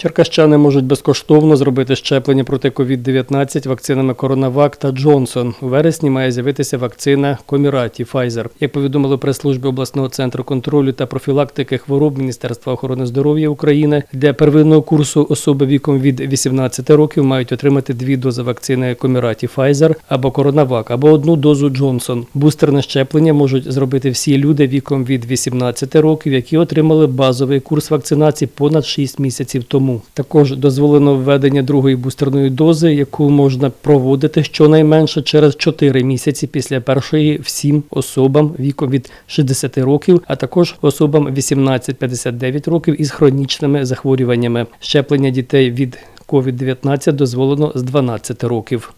Черкащани можуть безкоштовно зробити щеплення проти COVID-19 вакцинами Коронавак та Джонсон. У вересні має з'явитися вакцина Коміраті Pfizer. Як повідомили прес-службі обласного центру контролю та профілактики хвороб Міністерства охорони здоров'я України, для первинного курсу особи віком від 18 років мають отримати дві дози вакцини Коміраті Pfizer або Коронавак, або одну дозу Джонсон. Бустерне щеплення можуть зробити всі люди віком від 18 років, які отримали базовий курс вакцинації понад 6 місяців тому. Також дозволено введення другої бустерної дози, яку можна проводити щонайменше через 4 місяці після першої всім особам віком від 60 років, а також особам 18-59 років із хронічними захворюваннями. Щеплення дітей від COVID-19 дозволено з 12 років.